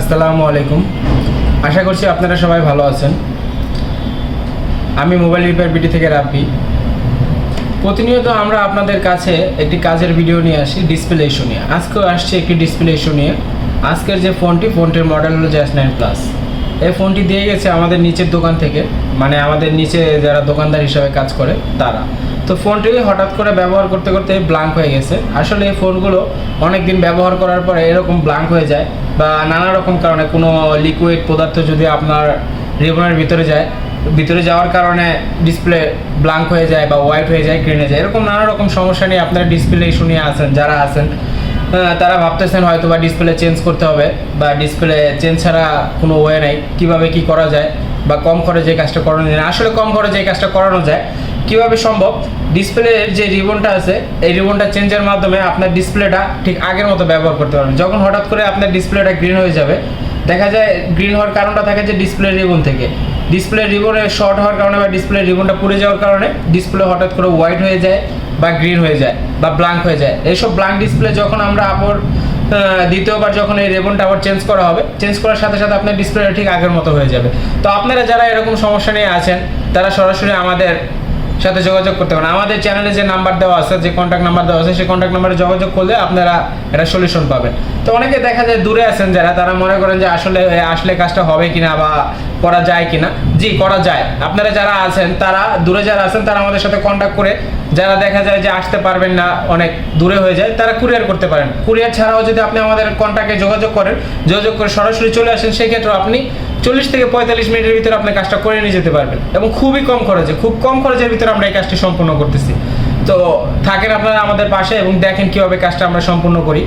আসসালামু আলাইকুম। আশা করছি আপনারা সবাই ভালো আছেন। আমি মোবাইল রিপেয়ার বিটি থেকে রাব্বি। প্রতিনিয়ত আমরা আপনাদের কাছে একটি কাজের ভিডিও নিয়ে আসি ডিসপ্লে ইস্যু নিয়ে। আজকেও আসছে একটি ডিসপ্লে ইস্যু নিয়ে। আজকের যে ফোনটি ফোনটির মডেল হলো জ্যাস নাইন প্লাস এই ফোনটি দিয়ে গেছে আমাদের নিচের দোকান থেকে। মানে আমাদের নিচে যারা দোকানদার হিসাবে কাজ করে, তারা। তো ফোনটি হঠাৎ করে ব্যবহার করতে করতে ব্লাঙ্ক হয়ে গেছে। আসলে এই ফোনগুলো অনেক দিন ব্যবহার করার পরে এরকম ব্লাঙ্ক হয়ে যায় বা নানা রকম কারণে কোনো লিকুইড পদার্থ যদি আপনার রিবনের ভিতরে যায়, ভিতরে যাওয়ার কারণে ডিসপ্লে ব্লাঙ্ক হয়ে যায় বা হোয়াইট হয়ে যায় গ্রিন হয়ে যায়, এরকম নানা রকম সমস্যা নিয়ে আপনারা ডিসপ্লে ইস্যু নিয়ে আছেন যারা আছেন তারা ভাবতেছেন হয়তো বা ডিসপ্লে চেঞ্জ করতে হবে বা ডিসপ্লে চেঞ্জ ছাড়া কোনো ওয়ে নেই, কীভাবে কি করা যায় বা কম খরচে এই কাজটা করানো যায়। আসলে কম খরচে এই কাজটা করানো যায়। কীভাবে সম্ভব? ডিসপ্লের যে রিবনটা আছে, এই রিবনটা চেঞ্জের মাধ্যমে আপনার ডিসপ্লেটা ঠিক আগের মতো ব্যবহার করতে পারবেন। যখন হঠাৎ করে আপনার ডিসপ্লেটা গ্রিন হয়ে যাবে, দেখা যায় গ্রিন হওয়ার কারণটা থাকে যে ডিসপ্লে রিবন থেকে। ডিসপ্লে রিবনে শর্ট হওয়ার কারণে বা ডিসপ্লে রিবনটা পুড়ে যাওয়ার কারণে ডিসপ্লে হঠাৎ করে হোয়াইট হয়ে যায়। বা গ্রিন হয়ে যায়, বা ব্ল্যাঙ্ক হয়ে যায়। এইসব ব্ল্যাঙ্ক ডিসপ্লে যখন আমরা আবার দ্বিতীয়বার যখন এই রেবনটা আবার চেঞ্জ করা হবে চেঞ্জ করার সাথে সাথে আপনার ডিসপ্লেটা ঠিক আগের মতো হয়ে যাবে। তো আপনারা যারা এরকম সমস্যা নিয়ে আছেন, তারা সরাসরি আমাদের সাথে যোগাযোগ করতে পারেন। আমাদের চ্যানেলে যে নাম্বার দেওয়া আছে, যে কন্ট্যাক্ট নাম্বার দেওয়া আছে, সেই কন্ট্যাক্ট নাম্বারে যোগাযোগ করলে আপনারা এটা সলিউশন পাবেন। তো অনেকে দেখা যায় দূরে আছেন যারা, তারা মনে করেন যে আসলে আসলে কাজটা হবে কিনা বা করা যায় কিনা। জি, করা যায়। আপনারা যারা আছেন, তারা দূরে যারা আছেন, তারা আমাদের সাথে কন্ট্যাক্ট করে, যারা দেখা যায় যে আসতে পারবেন না, অনেক দূরে হয়ে যায়, তারা কুরিয়ার করতে পারেন। কুরিয়ার ছাড়াও যদি আপনি আমাদের কন্ট্যাক্টে যোগাযোগ করেন, যোগাযোগ করে সরাসরি চলে আসেন সেই ক্ষেত্রে আপনি চল্লিশ থেকে পঁয়তাল্লিশ মিনিটের ভিতরে আপনি কাজটা করে নিয়ে যেতে পারবেন এবং খুবই কম খরচে, খুব কম খরচের ভিতরে আমরা এই কাজটি সম্পূর্ণ করতেছি। তো থাকেন আপনারা আমাদের পাশে এবং দেখেন কীভাবে কাজটা আমরা সম্পূর্ণ করি।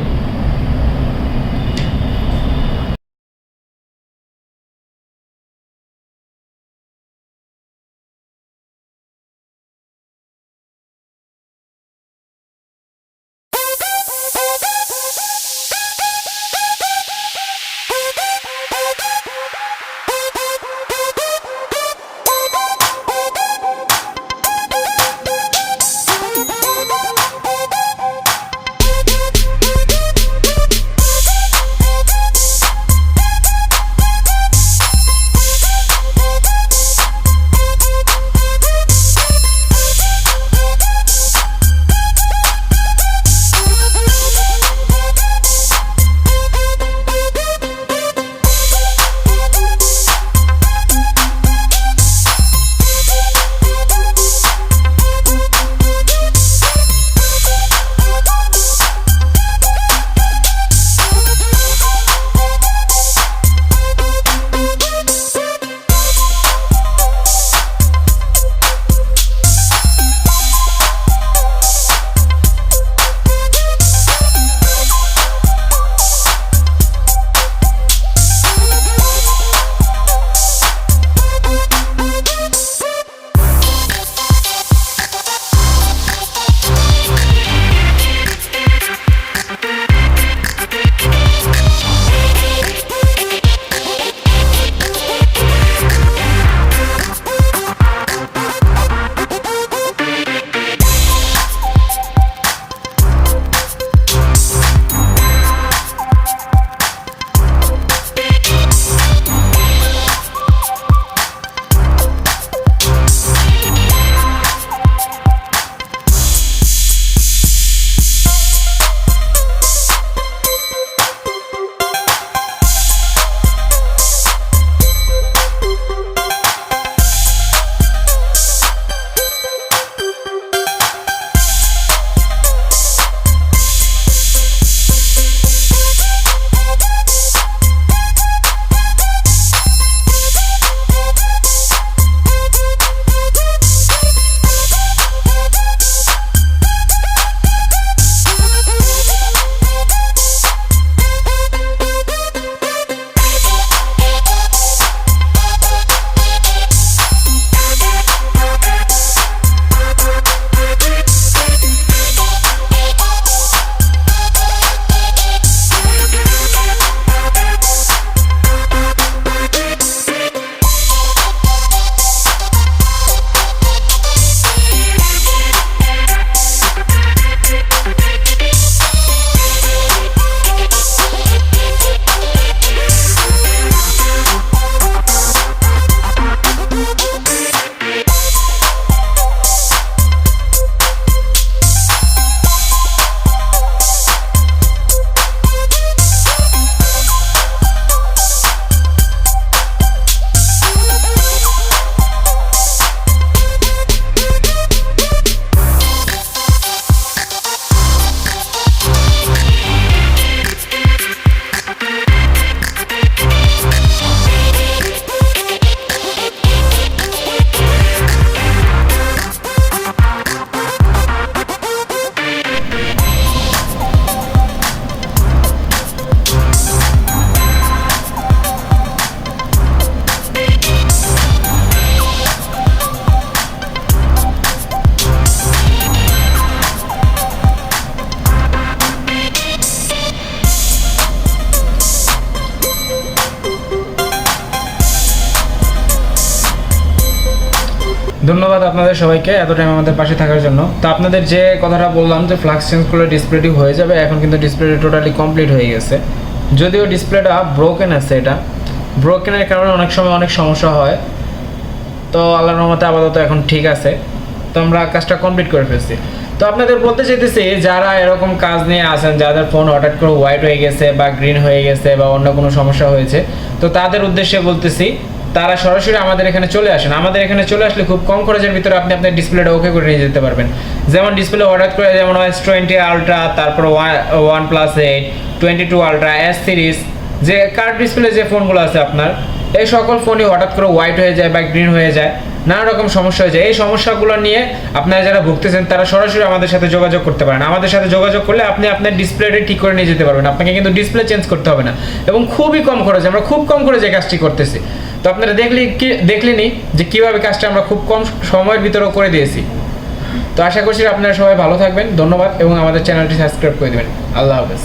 ধন্যবাদ আপনাদের সবাইকে এত টাইম আমাদের পাশে থাকার জন্য। তো আপনাদের যে কথাটা বললাম যে ফ্লাক্স চেঞ্জ করলে ডিসপ্লেটি হয়ে যাবে, এখন কিন্তু ডিসপ্লেটি টোটালি কমপ্লিট হয়ে গেছে। যদিও ডিসপ্লেটা ব্রোকেন আছে এটা। ব্রোকেনের কারণে অনেক সময় অনেক সমস্যা হয়। তো আল্লাহর রহমতে আপাতত এখন ঠিক আছে। তো আমরা কাজটা কমপ্লিট করে ফেলছি। তো আপনাদের বলতে চাইতেছি, যারা এরকম কাজ নিয়ে আসেন যাদের ফোন হঠাৎ করে হোয়াইট হয়ে গেছে বা গ্রিন হয়ে গেছে বা অন্য কোনো সমস্যা হয়েছে, তো তাদের উদ্দেশ্যে বলতেছি তারা সরাসরি আমাদের এখানে চলে আসেন। আমাদের এখানে চলে আসলে খুব কম খরচের ভিতরে আপনি আপনার ডিসপ্লেটা ওকে করে নিয়ে যেতে পারবেন। যেমন ডিসপ্লে হঠাৎ করে, যেমন এস টোয়েন্টি আলট্রা তারপর one plus eight twenty two ultra S series যে কার্ড ডিসপ্লে যে ফোনগুলো আছে আপনার, এই সকল ফোনই হঠাৎ করে হোয়াইট হয়ে যায় বা গ্রিন হয়ে যায়, নানা রকম সমস্যা হয়ে যায়। এই সমস্যাগুলো নিয়ে আপনারা যারা ভুগতেছেন, তারা সরাসরি আমাদের সাথে যোগাযোগ করতে পারেন। আমাদের সাথে যোগাযোগ করলে আপনি আপনার ডিসপ্লেটা ঠিক করে নিয়ে যেতে পারবেন। আপনাকে কিন্তু ডিসপ্লে চেঞ্জ করতে হবে না। এবং খুবই কম খরচে, আমরা খুব কম করে যে কাজটি করতেছি। তো আপনারা দেখলি কি দেখলেনি যে কীভাবে কাজটা আমরা খুব কম সময়ের ভিতরেও করে দিয়েছি। তো আশা করছি আপনারা সবাই ভালো থাকবেন, ধন্যবাদ, এবং আমাদের চ্যানেলটি সাবস্ক্রাইব করে দেবেন। আল্লাহ হাফেজ।